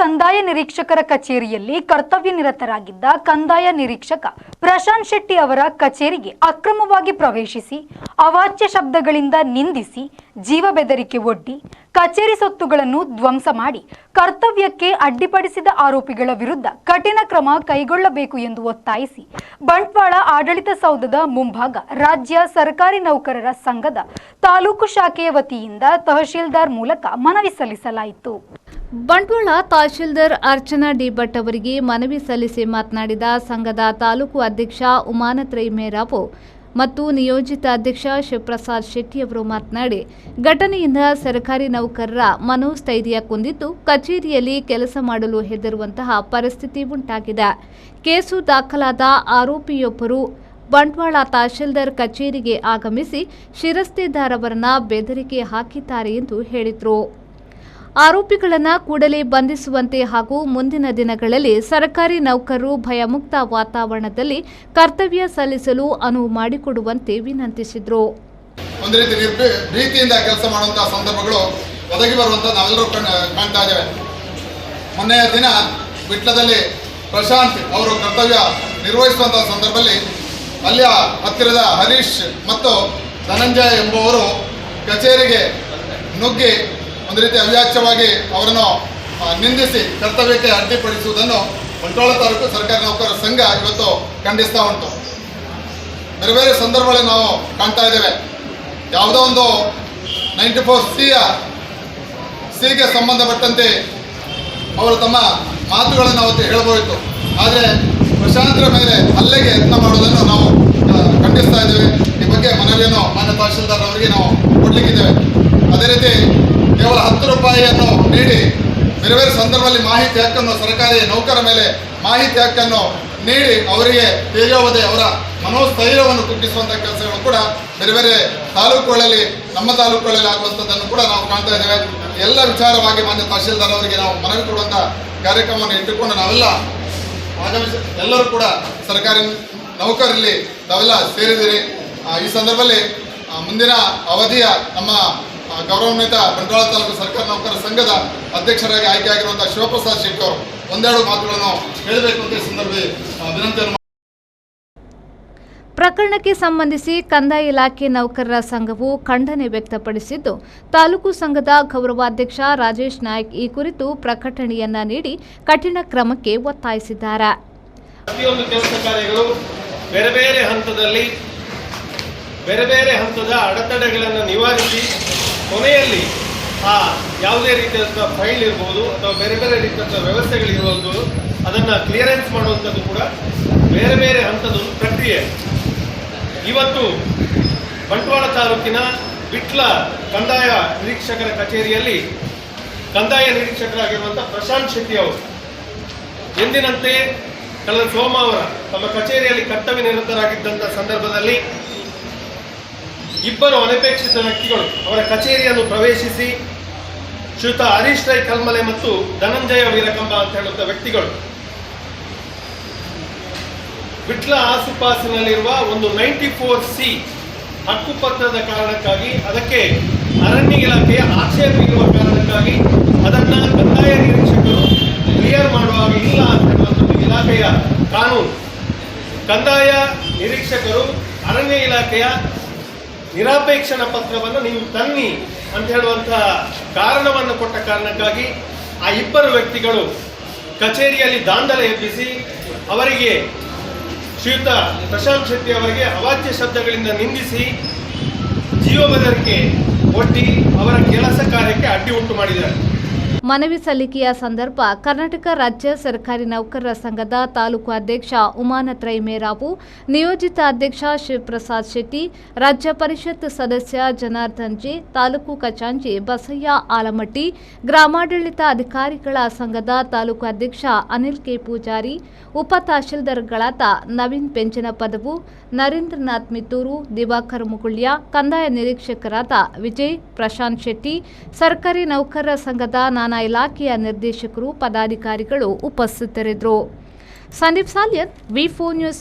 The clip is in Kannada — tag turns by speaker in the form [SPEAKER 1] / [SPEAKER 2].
[SPEAKER 1] ಕಂದಾಯ ನಿರೀಕ್ಷಕರ ಕಚೇರಿಯಲ್ಲಿ ಕರ್ತವ್ಯ ನಿರತರಾಗಿದ್ದ ಕಂದಾಯ ನಿರೀಕ್ಷಕ ಪ್ರಶಾಂತ್ ಶೆಟ್ಟಿ ಅವರ ಕಚೇರಿಗೆ ಅಕ್ರಮವಾಗಿ ಪ್ರವೇಶಿಸಿ, ಅವಾಚ್ಯ ಶಬ್ದಗಳಿಂದ ನಿಂದಿಸಿ, ಜೀವ ಬೆದರಿಕೆ ಒಡ್ಡಿ, ಕಚೇರಿ ಸೊತ್ತುಗಳನ್ನು ಧ್ವಂಸ ಮಾಡಿ, ಕರ್ತವ್ಯಕ್ಕೆ ಅಡ್ಡಿಪಡಿಸಿದ ಆರೋಪಿಗಳ ವಿರುದ್ಧ ಕಠಿಣ ಕ್ರಮ ಕೈಗೊಳ್ಳಬೇಕು ಎಂದು ಒತ್ತಾಯಿಸಿ, ಬಂಟ್ವಾಳ ಆಡಳಿತ ಸೌಧದ ಮುಂಭಾಗ ರಾಜ್ಯ ಸರ್ಕಾರಿ ನೌಕರರ ಸಂಘದ ತಾಲೂಕು ಶಾಖೆಯ ವತಿಯಿಂದ ತಹಶೀಲ್ದಾರ್ ಮೂಲಕ ಮನವಿ ಸಲ್ಲಿಸಲಾಯಿತು.
[SPEAKER 2] ಬಂಟ್ವಾಳ ತಹಶೀಲ್ದಾರ್ ಅರ್ಚನಾ ಡಿ ಭಟ್ ಅವರಿಗೆ ಮನವಿ ಸಲ್ಲಿಸಿ ಮಾತನಾಡಿದ ಸಂಘದ ತಾಲೂಕು ಅಧ್ಯಕ್ಷ ಉಮಾನತ್ ರೈ ಮತ್ತು ನಿಯೋಜಿತ ಅಧ್ಯಕ್ಷ ಶಿವಪ್ರಸಾದ್ ಶೆಟ್ಟಿ ಅವರು ಮಾತನಾಡಿ, ಘಟನೆಯಿಂದ ಸರ್ಕಾರಿ ನೌಕರರ ಮನೋಸ್ಥೈರ್ಯ ಕುಂದಿದ್ದು, ಕಚೇರಿಯಲ್ಲಿ ಕೆಲಸ ಮಾಡಲು ಹೆದರುವಂತಹ ಪರಿಸ್ಥಿತಿ ಉಂಟಾಗಿದೆ. ಕೇಸು ದಾಖಲಾದ ಆರೋಪಿಯೊಬ್ಬರು ಬಂಟ್ವಾಳ ತಹಶೀಲ್ದಾರ್ ಕಚೇರಿಗೆ ಆಗಮಿಸಿ ಶಿರಸ್ತೆದಾರ್ ಅವರನ್ನ ಬೆದರಿಕೆ ಹಾಕಿದ್ದಾರೆ ಎಂದು ಹೇಳಿದರು. ಆರೋಪಿಗಳನ್ನು ಕೂಡಲೇ ಬಂಧಿಸುವಂತೆ ಹಾಗೂ ಮುಂದಿನ ದಿನಗಳಲ್ಲಿ ಸರ್ಕಾರಿ ನೌಕರರು ಭಯಮುಕ್ತ ವಾತಾವರಣದಲ್ಲಿ ಕರ್ತವ್ಯ ಸಲ್ಲಿಸಲು ಅನುವು ಮಾಡಿಕೊಡುವಂತೆ ವಿನಂತಿಸಿದರು.
[SPEAKER 3] ಒಂದು ರೀತಿ ರೀತಿಯಿಂದ ಕೆಲಸ ಮಾಡುವಂತಹ ಸಂದರ್ಭಗಳು ಒದಗಿ ಬರುವಂತ ನಾವೆಲ್ಲರೂ ಕಣ್ ಕಾಣ್ತಾ ಇದ್ದೇವೆ. ಮೊನ್ನೆಯ ದಿನ ವಿಟ್ಲದಲ್ಲಿ ಪ್ರಶಾಂತ್ ಅವರು ಕರ್ತವ್ಯ ನಿರ್ವಹಿಸುವಂತಹ ಸಂದರ್ಭದಲ್ಲಿ ಅಲ್ಲಿಯ ಹತ್ತಿರದ ಹರೀಶ್ ಮತ್ತು ಧನಂಜಯ ಎಂಬುವರು ಕಚೇರಿಗೆ ನುಗ್ಗಿ ಒಂದು ರೀತಿ ಅವ್ಯಾಚ್ಯವಾಗಿ ಅವರನ್ನು ನಿಂದಿಸಿ ಕರ್ತವ್ಯಕ್ಕೆ ಅಡ್ಡಿಪಡಿಸುವುದನ್ನು ಬಂಟ್ವಾಳ ತಾಲೂಕು ಸರ್ಕಾರಿ ನೌಕರರ ಸಂಘ ಇವತ್ತು ಖಂಡಿಸ್ತಾ ಉಂಟು. ಬೇರೆ ಬೇರೆ ಸಂದರ್ಭಗಳಲ್ಲಿ ನಾವು ಕಾಣ್ತಾ ಇದ್ದೇವೆ. ಯಾವುದೋ ಒಂದು ನೈಂಟಿ ಫೋರ್ ಸಿಯ ಸಿಗೆ ಸಂಬಂಧಪಟ್ಟಂತೆ ಅವರು ತಮ್ಮ ಮಾತುಗಳನ್ನು ಅವತ್ತು ಹೇಳಬಹುದಿತ್ತು ಆದರೆ ಪ್ರಶಾಂತರ ಮೇಲೆ ಹಲ್ಲೆಗೆ ಯತ್ನ ಮಾಡುವುದನ್ನು ನಾವು ಖಂಡಿಸ್ತಾ ಇದ್ದೇವೆ. ಈ ಬಗ್ಗೆ ಮನವಿಯನ್ನು ಮಾನ್ಯ ತಹಶೀಲ್ದಾರ್ ಅವರಿಗೆ ನಾವು ಕೊಡ್ಲಿಕ್ಕಿದ್ದೇವೆ. ಅದೇ ರೀತಿ ಕೇವಲ ಹತ್ತು ರೂಪಾಯಿಯನ್ನು ನೀಡಿ ಬೇರೆ ಬೇರೆ ಸಂದರ್ಭದಲ್ಲಿ ಮಾಹಿತಿ ಹಕ್ಕನ್ನು ಸರ್ಕಾರಿ ನೌಕರ ಮೇಲೆ ಮಾಹಿತಿ ಹಕ್ಕನ್ನು ನೀಡಿ ಅವರಿಗೆ ತೇಜೋವಧೆ ಅವರ ಮನೋಸ್ಥೈರ್ಯವನ್ನು ಕುಗ್ಗಿಸುವಂಥ ಕೆಲಸಗಳು ಕೂಡ ಬೇರೆ ಬೇರೆ ತಾಲೂಕುಗಳಲ್ಲಿ, ನಮ್ಮ ತಾಲೂಕುಗಳಲ್ಲಿ ಆಗುವಂಥದ್ದನ್ನು ಕೂಡ ನಾವು ಕಾಣ್ತಾ ಇದ್ದೇವೆ. ಎಲ್ಲ ವಿಚಾರವಾಗಿ ಮಾನ್ಯ ತಹಶೀಲ್ದಾರ್ ಅವರಿಗೆ ನಾವು ಮನವಿ ಕೊಡುವಂಥ ಕಾರ್ಯಕ್ರಮವನ್ನು ಇಟ್ಟುಕೊಂಡು ನಾವೆಲ್ಲ ಆಗಮಿಸಿ, ಎಲ್ಲರೂ ಕೂಡ ಸರ್ಕಾರಿ ನೌಕರಲ್ಲಿ ನಾವೆಲ್ಲ ಸೇರಿದಿರಿ ಈ ಸಂದರ್ಭದಲ್ಲಿ ಮುಂದಿನ ಅವಧಿಯ ನಮ್ಮ ಗೌರವಾನ್ವಿತ ಬಂಟ್ವಾಳ ತಾಲೂಕು ಸರ್ಕಾರಿ ನೌಕರರ ಸಂಘದ ಅಧ್ಯಕ್ಷರಾಗಿ ಆಯ್ಕೆಯಾಗಿರುವಂತಹ ಶಿವಪ್ರಸಾದ್ ಶೆಟ್ಟಿ ಅವರು ಒಂದೆರಡು ಮಾತುಗಳನ್ನು ಹೇಳಬೇಕು ಅಂತ ಈ ಸಂದರ್ಭದಲ್ಲಿ ವಿನಂತಿಯನ್ನು
[SPEAKER 2] ಪ್ರಕರಣಕ್ಕೆ ಸಂಬಂಧಿಸಿ ಕಂದಾಯ ಇಲಾಖೆ ನೌಕರರ ಸಂಘವು ಖಂಡನೆ ವ್ಯಕ್ತಪಡಿಸಿದ್ದು ತಾಲೂಕು ಸಂಘದ ಗೌರವಾಧ್ಯಕ್ಷ ರಾಜೇಶ್ ನಾಯ್ಕ್ ಈ ಕುರಿತು ಪ್ರಕಟಣೆಯನ್ನ ನೀಡಿ ಕಠಿಣ ಕ್ರಮಕ್ಕೆ ಒತ್ತಾಯಿಸಿದ್ದಾರೆ.
[SPEAKER 4] ಪ್ರತಿಯೊಂದು ಕೆಲಸ ಕಾರ್ಯಗಳು ಬೇರೆ ಬೇರೆ ಹಂತದಲ್ಲಿ ಬೇರೆ ಬೇರೆ ಹಂತದ ಅಡೆತಡೆಗಳನ್ನು ನಿವಾರಿಸಿ ಕೊನೆಯಲ್ಲಿ ಆ ಯಾವುದೇ ರೀತಿಯಾದಂಥ ಫೈಲ್ ಇರ್ಬೋದು ಅಥವಾ ಬೇರೆ ಬೇರೆ ರೀತಿಯಂಥ ವ್ಯವಸ್ಥೆಗಳಿರುವಂಥದ್ದು ಅದನ್ನು ಕ್ಲಿಯರೆನ್ಸ್ ಮಾಡುವಂಥದ್ದು ಕೂಡ ಬೇರೆ ಬೇರೆ ಹಂತದ ಪ್ರಕ್ರಿಯೆ. ಇವತ್ತು ಬಂಟ್ವಾಳ ತಾಲೂಕಿನ ವಿಟ್ಲ ಕಂದಾಯ ನಿರೀಕ್ಷಕರ ಕಚೇರಿಯಲ್ಲಿ ಕಂದಾಯ ನಿರೀಕ್ಷಕರಾಗಿರುವಂಥ ಪ್ರಶಾಂತ್ ಶೆಟ್ಟಿ ಅವರು ಎಂದಿನಂತೆ ಕಳೆದ ಸೋಮವಾರ ತಮ್ಮ ಕಚೇರಿಯಲ್ಲಿ ಕರ್ತವ್ಯ ನಿರತರಾಗಿದ್ದಂಥ ಸಂದರ್ಭದಲ್ಲಿ ಇಬ್ಬರು ಅನಪೇಕ್ಷಿತ ವ್ಯಕ್ತಿಗಳು ಅವರ ಕಚೇರಿಯನ್ನು ಪ್ರವೇಶಿಸಿ ಶ್ರೀಯುತ ಹರೀಶ್ ರೈ ಕಲ್ಮಲೆ ಮತ್ತು ಧನಂಜಯ ವೀರಕಂಬ ಅಂತ ಹೇಳುವಂಥ ವ್ಯಕ್ತಿಗಳು. ವಿಟ್ಲ ಆಸುಪಾಸಿನಲ್ಲಿರುವ ಒಂದು ನೈಂಟಿ ಫೋರ್ ಸಿ ಹಕ್ಕುಪತ್ರದ ಕಾರಣಕ್ಕಾಗಿ ಅದಕ್ಕೆ ಅರಣ್ಯ ಇಲಾಖೆಯ ಆಕ್ಷೇಪ ಇರುವ ಕಾರಣಕ್ಕಾಗಿ ಅದನ್ನು ಕಂದಾಯ ನಿರೀಕ್ಷಕರು ಕ್ಲಿಯರ್ ಮಾಡುವಾಗ ಇಲ್ಲ ಅಂತ ಹೇಳುವಂಥದ್ದು ಇಲಾಖೆಯ ಕಾನೂನು. ಕಂದಾಯ ನಿರೀಕ್ಷಕರು ಅರಣ್ಯ ಇಲಾಖೆಯ ನಿರಾಪೇಕ್ಷಣ ಪತ್ರವನ್ನು ನೀವು ತನ್ನಿ ಅಂತ ಹೇಳುವಂತಹ ಕಾರಣವನ್ನು ಕೊಟ್ಟ ಕಾರಣಕ್ಕಾಗಿ ಆ ಇಬ್ಬರು ವ್ಯಕ್ತಿಗಳು ಕಚೇರಿಯಲ್ಲಿ ದಾಂಧಲೆ ಎಬ್ಬಿಸಿ ಅವರಿಗೆ ಶ್ರೀಯುತ ಪ್ರಶಾಂತ್ ಶೆಟ್ಟಿ ಅವರಿಗೆ ಅವಾಚ್ಯ ಶಬ್ದಗಳಿಂದ ನಿಂದಿಸಿ ಜೀವ ಬೆದರಿಕೆ ಒಡ್ಡಿ ಅವರ ಕೆಲಸ ಕಾರ್ಯಕ್ಕೆ ಅಡ್ಡಿ ಉಂಟು ಮಾಡಿದ್ದಾರೆ.
[SPEAKER 2] ಮನವಿ ಸಲ್ಲಿಕೆಯ ಸಂದರ್ಭ ಕರ್ನಾಟಕ ರಾಜ್ಯ ಸರ್ಕಾರಿ ನೌಕರರ ಸಂಘದ ತಾಲೂಕು ಅಧ್ಯಕ್ಷ ಉಮಾನತ್ ರೈಮೇರಾವು ನಿಯೋಜಿತ ಅಧ್ಯಕ್ಷ ಶಿವಪ್ರಸಾದ್ ಶೆಟ್ಟಿ, ರಾಜ್ಯ ಪರಿಷತ್ ಸದಸ್ಯ ಜನಾರ್ದನ್ ಜಿ, ತಾಲೂಕು ಕಚಾಂಜಿ ಬಸಯ್ಯ ಆಲಮಟ್ಟಿ, ಗ್ರಾಮಾಡಳಿತ ಅಧಿಕಾರಿಗಳ ಸಂಘದ ತಾಲೂಕು ಅಧ್ಯಕ್ಷ ಅನಿಲ್ ಕೆ ಪೂಜಾರಿ, ಉಪ ತಹಶೀಲ್ದಾರ್ಗಳಾದ ನವೀನ್ ಪೆಂಚನ ಪದವು ನರೇಂದ್ರನಾಥ್ ಮಿತ್ತೂರು, ದಿವಾಕರ್ ಮುಗುಳ್ಯ, ಕಂದಾಯ ನಿರೀಕ್ಷಕರಾದ ವಿಜಯ್ ಪ್ರಶಾಂತ್ ಶೆಟ್ಟಿ, ಸರ್ಕಾರಿ ನೌಕರರ ಸಂಘದ ನಾನಾ ಇಲಾಖೆಯ ನಿರ್ದೇಶಕರು ಪದಾಧಿಕಾರಿಗಳು ಉಪಸ್ಥಿತರಿದ್ದರು. Sandeep Saliyath V four news